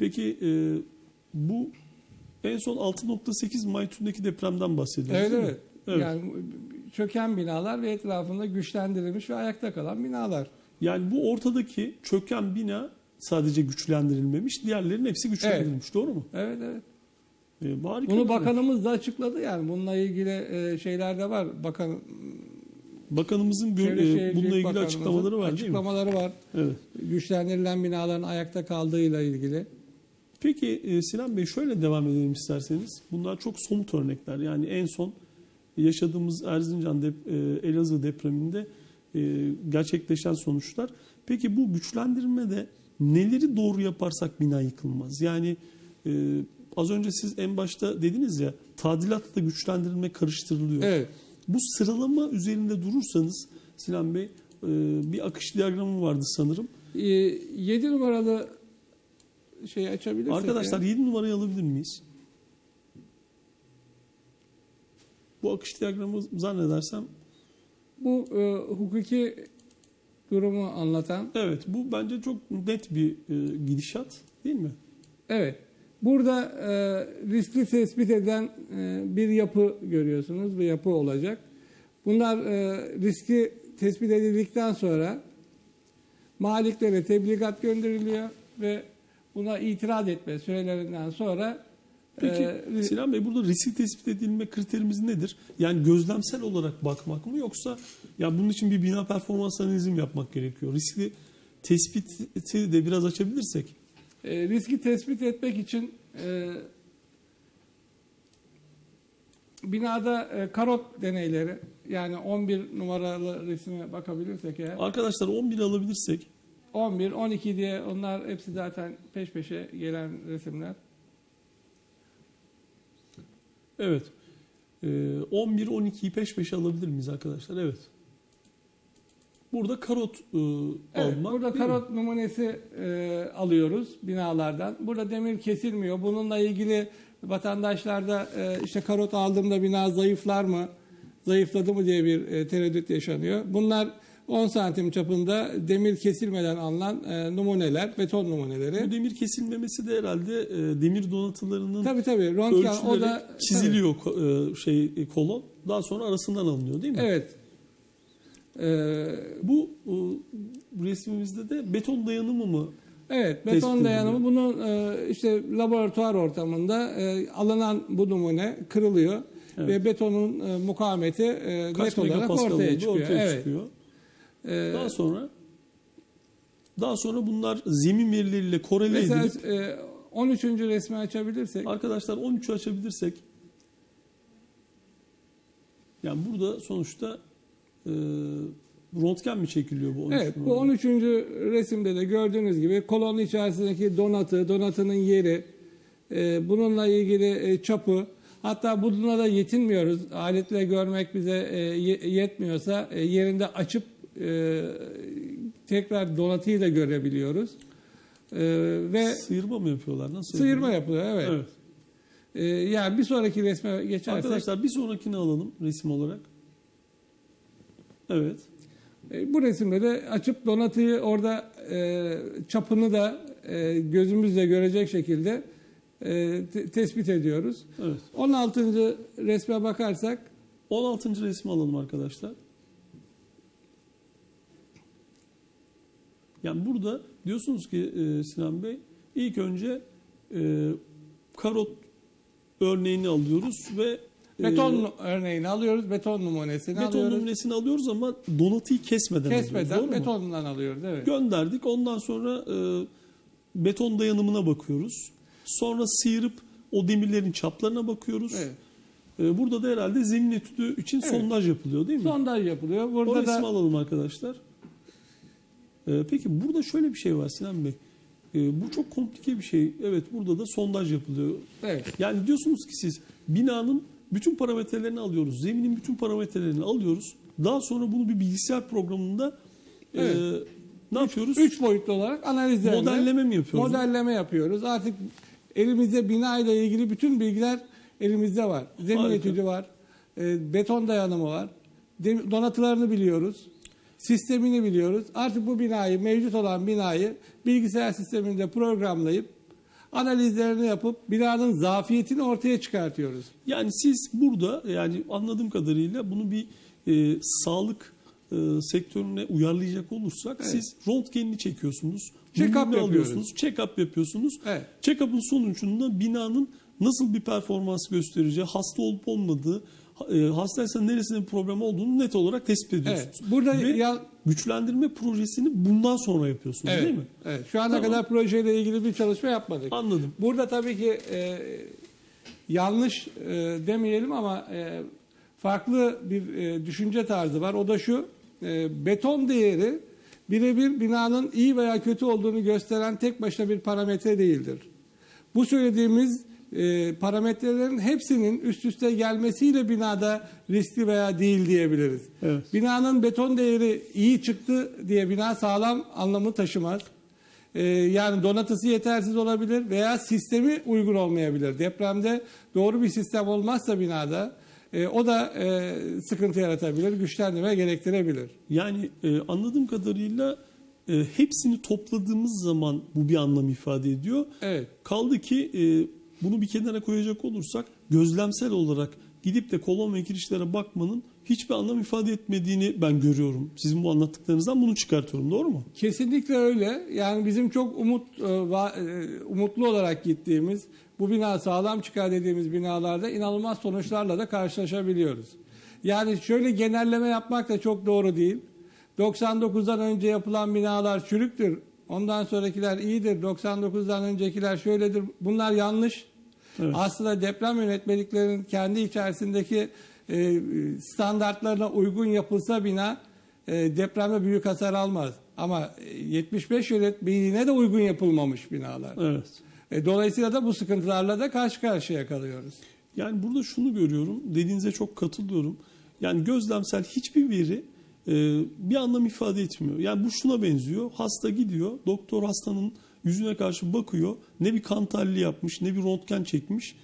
Peki e, bu en son 6.8 Maytun'daki depremden bahsediyoruz Evet değil mi? evet. Evet. Yani çöken binalar ve etrafında güçlendirilmiş ve ayakta kalan binalar. Yani bu ortadaki çöken bina sadece güçlendirilmemiş, diğerlerinin hepsi güçlendirilmiş. Doğru mu? Evet evet. E, harika Bunu bakanımız da açıkladı yani bununla ilgili e, şeyler de var. Bakan Bakanımızın gö- Çevre e, bununla ilgili açıklamaları var değil mi? Açıklamaları var. Evet. Güçlendirilen binaların ayakta kaldığıyla ilgili. Peki e, Sinan Bey şöyle devam edelim isterseniz. Bunlar çok somut örnekler. Yani en son yaşadığımız Erzincan dep e, Elazığ depreminde e, gerçekleşen sonuçlar. Peki bu güçlendirmede neleri doğru yaparsak bina yıkılmaz? Yani az önce siz en başta dediniz ya tadilatla güçlendirilme karıştırılıyor. Evet. Bu sıralama üzerinde durursanız Sinan Bey bir akış diyagramı vardı sanırım. 7 numaralı şeyi açabilirsek. Arkadaşlar ya. 7 numarayı alabilir miyiz? Bu akış diyagramı zannedersem bu e, hukuki durumu anlatan evet bu bence çok net bir e, gidişat değil mi? Evet. Burada e, riskli tespit eden e, bir yapı görüyorsunuz. Bir yapı olacak. Bunlar e, riski tespit edildikten sonra maliklere tebligat gönderiliyor ve buna itiraz etme sürelerinden sonra Peki e, Sinan Bey burada riski tespit edilme kriterimiz nedir? Yani gözlemsel olarak bakmak mı yoksa ya bunun için bir bina performans analizi mi yapmak gerekiyor? Riskli tespiti de biraz açabilirsek. e, riski tespit etmek için e, binada e, karot deneyleri yani 11 numaralı resme bakabilirsek eğer Arkadaşlar 11 alabilirsek 11, 12 diye onlar hepsi zaten peş peşe gelen resimler. evet. Ee, 11 12'yi peş peşe alabilir miyiz arkadaşlar? Evet. Burada karot e, Evet, almak. burada değil mi? karot numunesi e, alıyoruz binalardan. Burada demir kesilmiyor. Bununla ilgili vatandaşlarda e, işte karot aldığımda bina zayıflar mı, zayıfladı mı diye bir e, tereddüt yaşanıyor. Bunlar 10 santim çapında demir kesilmeden alınan e, numuneler, beton Bu numuneleri. demir kesilmemesi de herhalde e, demir donatılarının Tabii tabii röntgen o da çiziliyor ko- e, şey e, kolon. Daha sonra arasından alınıyor değil mi? Evet. E, Bu e, resmimizde de beton dayanımı mı? Evet, beton dayanımı bunun e, işte laboratuvar ortamında e, alınan bu numune kırılıyor Evet. ve betonun e, mukavemeti e, net olarak ortaya çıkıyor. ortaya evet. çıkıyor. E, Daha sonra daha sonra bunlar zemin verileriyle korele mesela edilip e, 13. resmi açabilirsek Arkadaşlar 13'ü açabilirsek yani burada sonuçta e, röntgen mi çekiliyor bu 13 Evet, bu numara? 13. resimde de gördüğünüz gibi kolonun içerisindeki donatı, donatının yeri, e, bununla ilgili e, çapı, hatta bununla da yetinmiyoruz. Aletle görmek bize e, ye- yetmiyorsa e, yerinde açıp e, tekrar donatıyı da görebiliyoruz. E, ve Sıyırma mı yapıyorlar? Nasıl sıyırma yapıyorlar? yapılıyor, evet. Evet. E, yani bir sonraki resme geçersek, Arkadaşlar bir sonrakini alalım resim olarak. Evet. E, Bu resimde de açıp donatıyı orada e, çapını da e, gözümüzle görecek şekilde e, te- tespit ediyoruz. Evet. 16. resme bakarsak 16. resmi alalım arkadaşlar. Yani burada diyorsunuz ki e, Sinan Bey ilk önce e, karot örneğini alıyoruz ve e, beton örneğini alıyoruz, beton numunesini beton alıyoruz. numunesini alıyoruz ama donatıyı kesmeden alıyoruz. Kesmeden doğru mu? betondan alıyoruz. Evet. Gönderdik. Ondan sonra e, beton dayanımına bakıyoruz. Sonra sıyırıp o demirlerin çaplarına bakıyoruz. Evet. E, burada da herhalde zemin etüdü için Evet. sondaj yapılıyor değil mi? Sondaj yapılıyor. o Burada resmi da alalım arkadaşlar. E, peki burada şöyle bir şey var Sinan Bey. E, bu çok komplike bir şey. Evet burada da sondaj yapılıyor. evet. Yani diyorsunuz ki siz binanın bütün parametrelerini alıyoruz. Zeminin bütün parametrelerini alıyoruz. Daha sonra bunu bir bilgisayar programında e, Evet. ne yapıyoruz? Üç boyutlu olarak analizlerle Modelleme mi yapıyoruz? Modelleme yapıyoruz. Artık elimizde bina ile ilgili bütün bilgiler elimizde var. Zemin Harika. etüdü var. e, beton dayanımı var. dem- Donatılarını biliyoruz. Sistemini biliyoruz. Artık bu binayı, mevcut olan binayı bilgisayar sisteminde programlayıp analizlerini yapıp binanın zafiyetini ortaya çıkartıyoruz. Yani siz burada yani anladığım kadarıyla bunu bir e, sağlık e, sektörüne uyarlayacak olursak siz röntgenini çekiyorsunuz. Check-up alıyorsunuz. Check-up yapıyorsunuz. Evet. Check-up'ın sonucunda binanın nasıl bir performans göstereceği, hasta olup olmadığı, e, hastaysa neresinde bir problem olduğunu net olarak tespit ediyorsunuz. Evet. Burada Ve ya- güçlendirme projesini bundan sonra yapıyorsunuz Evet, değil mi? evet. Şu ana Tamam. kadar projeyle ilgili bir çalışma yapmadık. Anladım. Burada tabii ki e, yanlış e, demeyelim ama e, farklı bir e, düşünce tarzı var. O da şu, e, beton değeri birebir binanın iyi veya kötü olduğunu gösteren tek başına bir parametre değildir. Bu söylediğimiz e, parametrelerin hepsinin üst üste gelmesiyle binada riskli veya değil diyebiliriz. Evet. Binanın beton değeri iyi çıktı diye bina sağlam anlamı taşımaz. Ee, yani donatısı yetersiz olabilir veya sistemi uygun olmayabilir. Depremde doğru bir sistem olmazsa binada e, o da e, sıkıntı yaratabilir, güçlendirme gerektirebilir. Yani e, anladığım kadarıyla e, hepsini topladığımız zaman bu bir anlam ifade ediyor. Evet. Kaldı ki e, bunu bir kenara koyacak olursak gözlemsel olarak gidip de kolon ve girişlere bakmanın hiçbir anlam ifade etmediğini ben görüyorum. Sizin bu anlattıklarınızdan bunu çıkartıyorum. Doğru mu? Kesinlikle öyle. Yani bizim çok umut e, e, umutlu olarak gittiğimiz bu bina sağlam çıkar dediğimiz binalarda inanılmaz sonuçlarla da karşılaşabiliyoruz. Yani şöyle genelleme yapmak da çok doğru değil. 99'dan önce yapılan binalar çürüktür. Ondan sonrakiler iyidir. 99'dan öncekiler şöyledir. Bunlar yanlış. Evet. Aslında deprem yönetmeliklerinin kendi içerisindeki e, standartlarına uygun yapılsa bina e, depremde büyük hasar almaz. Ama e, 75 yönetmeliğine de uygun yapılmamış binalar. Evet. E, dolayısıyla da bu sıkıntılarla da karşı karşıya kalıyoruz. Yani burada şunu görüyorum. Dediğinize çok katılıyorum. Yani gözlemsel hiçbir veri e, bir anlam ifade etmiyor. Yani bu şuna benziyor. Hasta gidiyor. Doktor hastanın yüzüne karşı bakıyor. Ne bir kan tahlili yapmış ne bir röntgen çekmiş.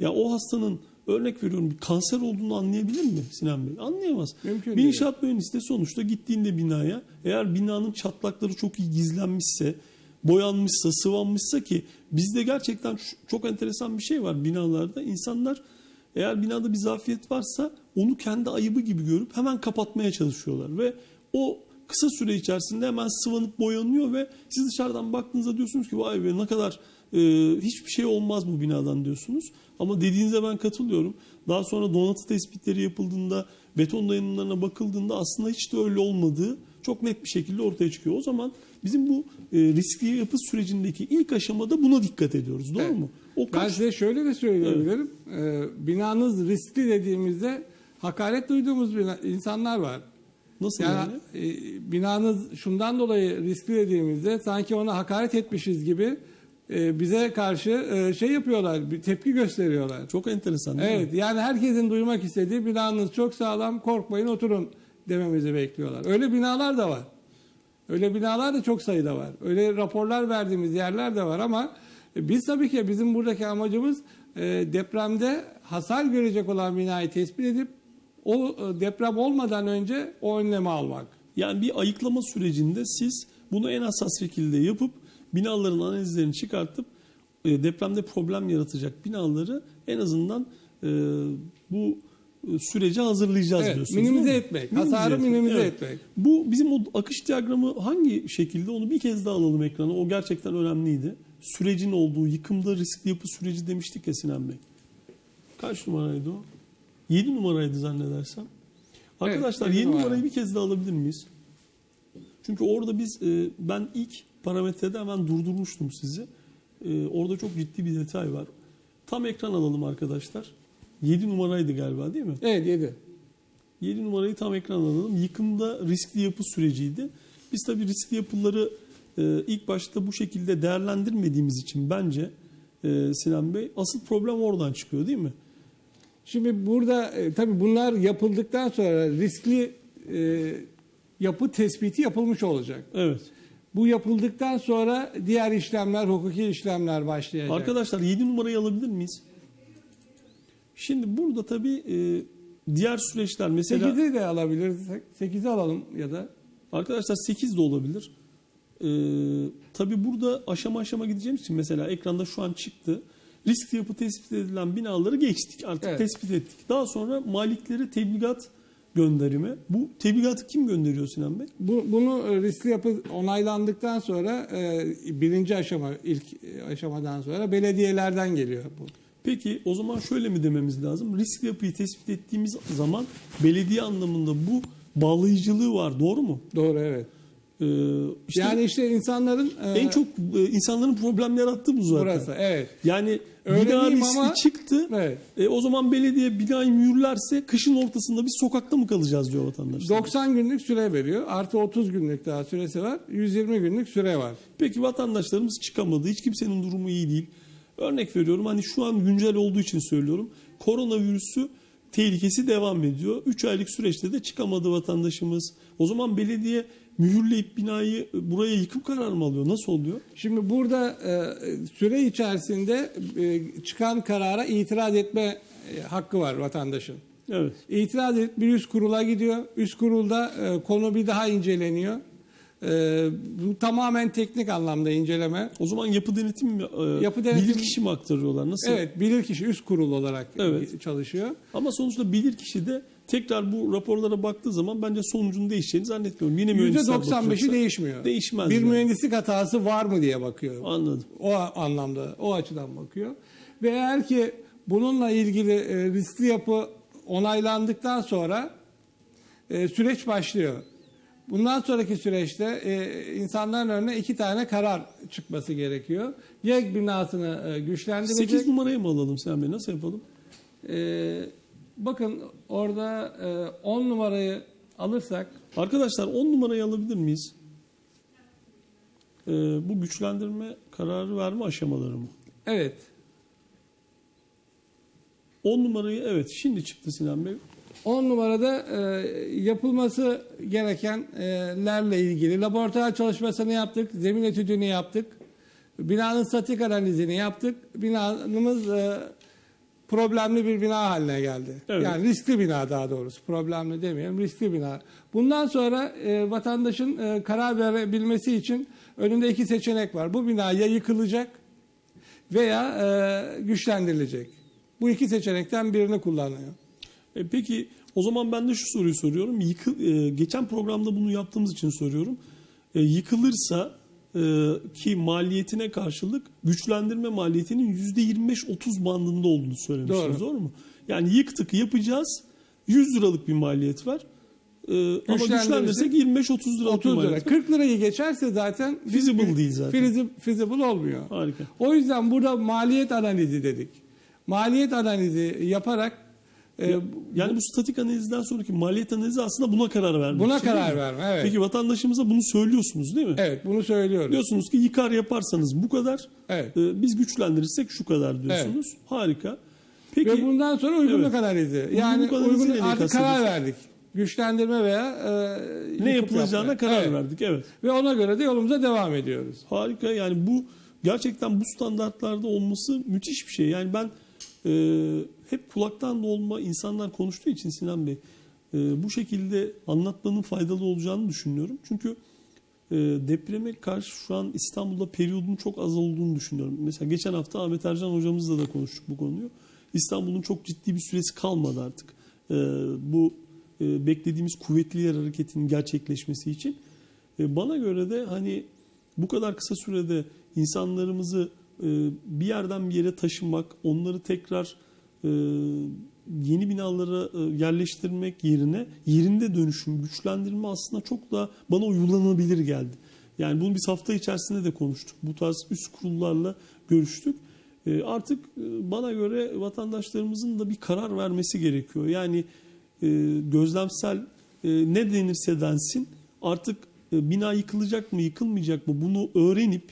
Ya o hastanın örnek veriyorum bir kanser olduğunu anlayabilir mi Sinan Bey? Anlayamaz. Mümkün bir değil. inşaat mühendisi de sonuçta gittiğinde binaya eğer binanın çatlakları çok iyi gizlenmişse, boyanmışsa, sıvanmışsa ki bizde gerçekten çok enteresan bir şey var binalarda. İnsanlar eğer binada bir zafiyet varsa onu kendi ayıbı gibi görüp hemen kapatmaya çalışıyorlar ve o kısa süre içerisinde hemen sıvanıp boyanıyor ve siz dışarıdan baktığınızda diyorsunuz ki vay be ne kadar e, hiçbir şey olmaz bu binadan diyorsunuz. Ama dediğinize ben katılıyorum. Daha sonra donatı tespitleri yapıldığında beton dayanımlarına bakıldığında aslında hiç de öyle olmadığı çok net bir şekilde ortaya çıkıyor. O zaman bizim bu e, riskli yapı sürecindeki ilk aşamada buna dikkat ediyoruz. Doğru Evet. mu? O Ben kaç size şöyle de söyleyebilirim. E, binanız riskli dediğimizde hakaret duyduğumuz bina- insanlar var. Nasıl yani? Yani e, binanız şundan dolayı riskli dediğimizde sanki ona hakaret etmişiz gibi e, bize karşı e, şey yapıyorlar, bir tepki gösteriyorlar. Çok enteresan değil mi? Evet, yani herkesin duymak istediği binanız çok sağlam, korkmayın oturun dememizi bekliyorlar. Öyle binalar da var. Öyle binalar da çok sayıda var. Öyle raporlar verdiğimiz yerler de var ama e, biz tabii ki bizim buradaki amacımız e, depremde hasar görecek olan binayı tespit edip o e, deprem olmadan önce o önlemi almak. Yani bir ayıklama sürecinde siz bunu en hassas şekilde yapıp binaların analizlerini çıkartıp e, depremde problem yaratacak binaları en azından e, bu sürece hazırlayacağız Evet, diyorsunuz. minimize etmek, hasarı minimize evet. etmek. Bu bizim o akış diyagramı hangi şekilde onu bir kez daha alalım ekrana. O gerçekten önemliydi. Sürecin olduğu yıkımda riskli yapı süreci demiştik ya Sinan Bey. Kaç numaraydı o? 7 numaraydı zannedersem. Arkadaşlar yedi 7 numara. numarayı bir kez daha alabilir miyiz? Çünkü orada biz e, ben ilk parametrede hemen durdurmuştum sizi. E, orada çok ciddi bir detay var. Tam ekran alalım arkadaşlar. 7 numaraydı galiba değil mi? Evet 7. 7 numarayı tam ekran alalım. Yıkımda riskli yapı süreciydi. Biz tabii riskli yapıları e, ilk başta bu şekilde değerlendirmediğimiz için bence e, Sinan Bey asıl problem oradan çıkıyor değil mi? Şimdi burada e, tabii bunlar yapıldıktan sonra riskli e, yapı tespiti yapılmış olacak. Evet. Bu yapıldıktan sonra diğer işlemler, hukuki işlemler başlayacak. Arkadaşlar 7 numarayı alabilir miyiz? Şimdi burada tabii e, diğer süreçler mesela 8'i de alabiliriz. 8'i alalım ya da. arkadaşlar 8 de olabilir. Ee, tabii burada aşama aşama gideceğimiz için mesela ekranda şu an çıktı. Risk yapı tespit edilen binaları geçtik. Artık Evet. tespit ettik. Daha sonra maliklere tebligat gönderimi. Bu tebligatı kim gönderiyor Sinan Bey? Bu, bunu e, riskli yapı onaylandıktan sonra e, birinci aşama ilk e, aşamadan sonra belediyelerden geliyor bu. Peki o zaman şöyle mi dememiz lazım? Risk yapıyı tespit ettiğimiz zaman belediye anlamında bu bağlayıcılığı var. Doğru mu? Doğru evet. Ee, işte yani işte insanların e, en çok e, insanların problem yarattığı bu zaten. burası evet. Yani Öyle bina riski ama- çıktı. Evet. E, o zaman belediye binayı mühürlerse kışın ortasında biz sokakta mı kalacağız diyor vatandaş. 90 günlük süre veriyor. Artı 30 günlük daha süresi var. 120 günlük süre var. Peki vatandaşlarımız çıkamadı. Hiç kimsenin durumu iyi değil. Örnek veriyorum hani şu an güncel olduğu için söylüyorum. Koronavirüsü tehlikesi devam ediyor. 3 aylık süreçte de çıkamadı vatandaşımız. O zaman belediye mühürleyip binayı buraya yıkım kararı mı alıyor? Nasıl oluyor? Şimdi burada e, süre içerisinde e, çıkan karara itiraz etme e, hakkı var vatandaşın. Evet. İtiraz edip bir üst kurula gidiyor. Üst kurulda e, konu bir daha inceleniyor. E, bu tamamen teknik anlamda inceleme. O zaman yapı denetim mi? e, Yapı denetim- Bilir kişi mi aktarıyorlar? Nasıl? Evet, bilirkişi üst kurul olarak Evet. çalışıyor. Ama sonuçta bilir kişi de tekrar bu raporlara baktığı zaman bence sonucun değişeceğini zannetmiyorum. Yine mühendisler %95'i bakacaksa değişmiyor. Değişmez. Bir yani. mühendislik hatası var mı diye bakıyor. Anladım. O anlamda, o açıdan bakıyor. Ve eğer ki bununla ilgili e, riskli yapı onaylandıktan sonra e, süreç başlıyor. Bundan sonraki süreçte e, insanların önüne iki tane karar çıkması gerekiyor. Ya binasını e, güçlendirecek. 8 numarayı mı alalım Sen Bey? Nasıl yapalım? E, bakın orada 10 numarayı alırsak Arkadaşlar 10 numarayı alabilir miyiz? Ee, bu güçlendirme kararı verme aşamaları mı? evet 10 numarayı evet şimdi çıktı Sinan Bey. 10 numarada e, yapılması gerekenlerle ilgili laboratuvar çalışmasını yaptık, zemin etüdünü yaptık, binanın statik analizini yaptık. Binamız e, problemli bir bina haline geldi. Evet. Yani riskli bina daha doğrusu. Problemli demeyelim, riskli bina. Bundan sonra e, vatandaşın e, karar verebilmesi için önünde iki seçenek var. Bu bina ya yıkılacak veya e, güçlendirilecek. Bu iki seçenekten birini kullanıyor. E, peki o zaman ben de şu soruyu soruyorum. Yıkı, e, geçen programda bunu yaptığımız için soruyorum. E, yıkılırsa ki maliyetine karşılık güçlendirme maliyetinin %25-30 bandında olduğunu söylemiştiniz. Doğru. Doğru mu? Yani yıktık yapacağız 100 liralık bir maliyet var. E, ama güçlendirsek 25-30 liralık bir 30 lira. maliyet var. 40 lirayı geçerse zaten Feasible değil zaten. Feasible, feasible olmuyor. Harika. O yüzden burada maliyet analizi dedik. Maliyet analizi yaparak e, Yani bu statik analizden sonraki maliyet analizi aslında buna karar vermek. buna değil karar verme. Evet. Peki vatandaşımıza bunu söylüyorsunuz değil mi? Evet, bunu söylüyoruz. Diyorsunuz ki yıkar yaparsanız bu kadar. Evet. Ee, biz güçlendirirsek şu kadar diyorsunuz. Harika. Peki Ve bundan sonra uygunluk Evet. analizi. Yani Uygunluk analiziyle uygun artık karar verdik. Güçlendirme veya e, ne yapılacağına yapma. karar Evet. verdik. Evet. Ve ona göre de yolumuza devam ediyoruz. Harika. Yani bu gerçekten bu standartlarda olması müthiş bir şey. Yani ben e, hep kulaktan dolma insanlar konuştuğu için Sinan Bey e, bu şekilde anlatmanın faydalı olacağını düşünüyorum. Çünkü e, depreme karşı şu an İstanbul'da periyodun çok az olduğunu düşünüyorum. Mesela geçen hafta Ahmet Ercan hocamızla da konuştuk bu konuyu. İstanbul'un çok ciddi bir süresi kalmadı artık. E, bu e, beklediğimiz kuvvetli yer hareketinin gerçekleşmesi için. E, bana göre de hani bu kadar kısa sürede insanlarımızı bir yerden bir yere taşımak, onları tekrar e, yeni binalara e, yerleştirmek yerine yerinde dönüşüm, güçlendirme aslında çok da bana uygulanabilir geldi. Yani bunu biz hafta içerisinde de konuştuk. Bu tarz üst kurullarla görüştük. E, Artık bana göre vatandaşlarımızın da bir karar vermesi gerekiyor. Yani gözlemsel ne denirse densin artık bina yıkılacak mı yıkılmayacak mı bunu öğrenip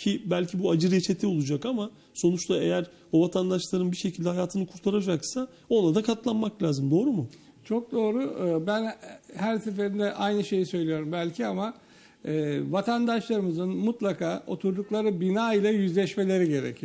ki belki bu acı reçete olacak ama sonuçta eğer o vatandaşların bir şekilde hayatını kurtaracaksa ona da katlanmak lazım. Doğru mu? Çok doğru. Ee, Ben her seferinde aynı şeyi söylüyorum belki ama e, vatandaşlarımızın mutlaka oturdukları bina ile yüzleşmeleri gerekiyor.